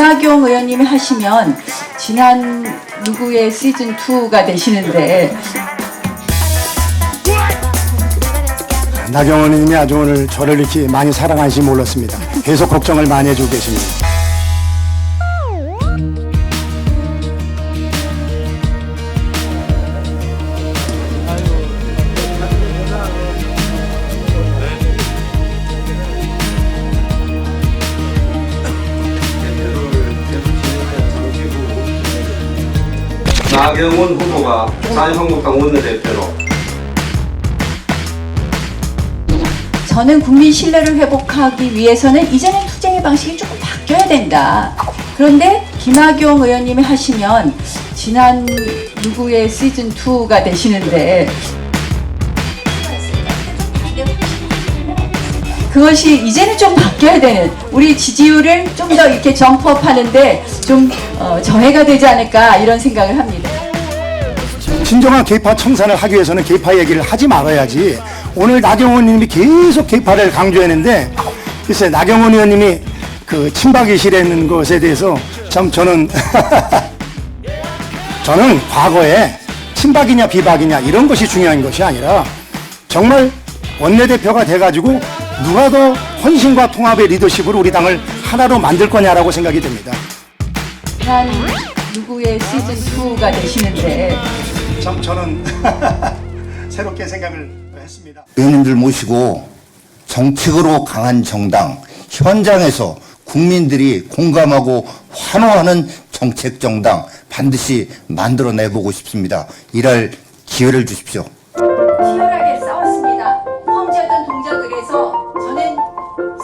김학용 의원님이 하시면 지난 누구의 시즌 2가 되시는데 나경원 의원님이 아주 오늘 저를 이렇게 많이 사랑하신지 몰랐습니다. 계속 걱정을 많이 해주고 계십니다. 나경원 후보가 자유한국당 원내대표로 저는 국민 신뢰를 회복하기 위해서는 이제는 투쟁의 방식이 조금 바뀌어야 된다. 그런데 김학용 의원님이 하시면 지난 누구의 시즌 2가 되시는데 그것이 이제는 좀 바뀌어야 되는 우리 지지율을 좀 더 이렇게 점프업 하는데 좀 어, 저해가 되지 않을까 이런 생각을 합니다. 진정한 개파 청산을 하기 위해서는 개파 얘기를 하지 말아야지. 오늘 나경원 의원님이 계속 개파를 강조했는데 글쎄 나경원 의원님이 그 친박이시라는 것에 대해서 참 저는 저는 과거에 친박이냐 비박이냐 이런 것이 중요한 것이 아니라 정말 원내대표가 돼가지고 누가 더 헌신과 통합의 리더십으로 우리 당을 하나로 만들 거냐라고 생각이 듭니다. 지난 누구의 시즌 2가 되시는데 참 저는 새롭게 생각을 했습니다. 의원님들 모시고 정책으로 강한 정당, 현장에서 국민들이 공감하고 환호하는 정책 정당 반드시 만들어내 보고 싶습니다. 이럴 기회를 주십시오. 치열하게 싸웠습니다. 험지었던 동작을 해서 저는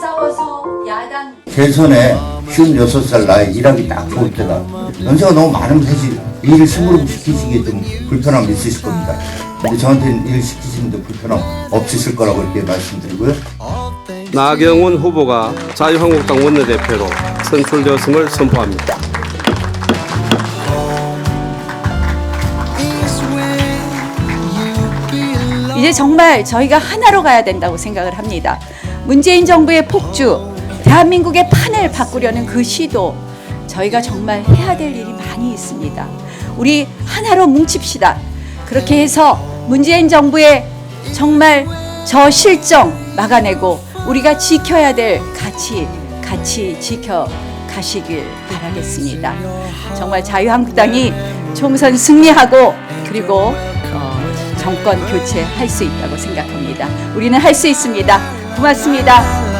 싸워서 야당 대선에 56살 나이 일하기 딱 좋을 때다. 연세가 너무 많으면 사실 일을 심부름 시키시기에 좀 불편함이 있으실 겁니다. 근데 저한테는 일 시키시는데 불편함 없으실 거라고 이렇게 말씀드리고요. 나경원 후보가 자유한국당 원내대표로 선출되었음을 선포합니다. 이제 정말 저희가 하나로 가야 된다고 생각을 합니다. 문재인 정부의 폭주, 대한민국의 판을 바꾸려는 그 시도 저희가 정말 해야 될 일이 많이 있습니다. 우리 하나로 뭉칩시다. 그렇게 해서 문재인 정부의 정말 저 실정 막아내고 우리가 지켜야 될 가치 같이 지켜 가시길 바라겠습니다. 정말 자유한국당이 총선 승리하고 그리고 어, 정권 교체할 수 있다고 생각합니다. 우리는 할 수 있습니다. 고맙습니다.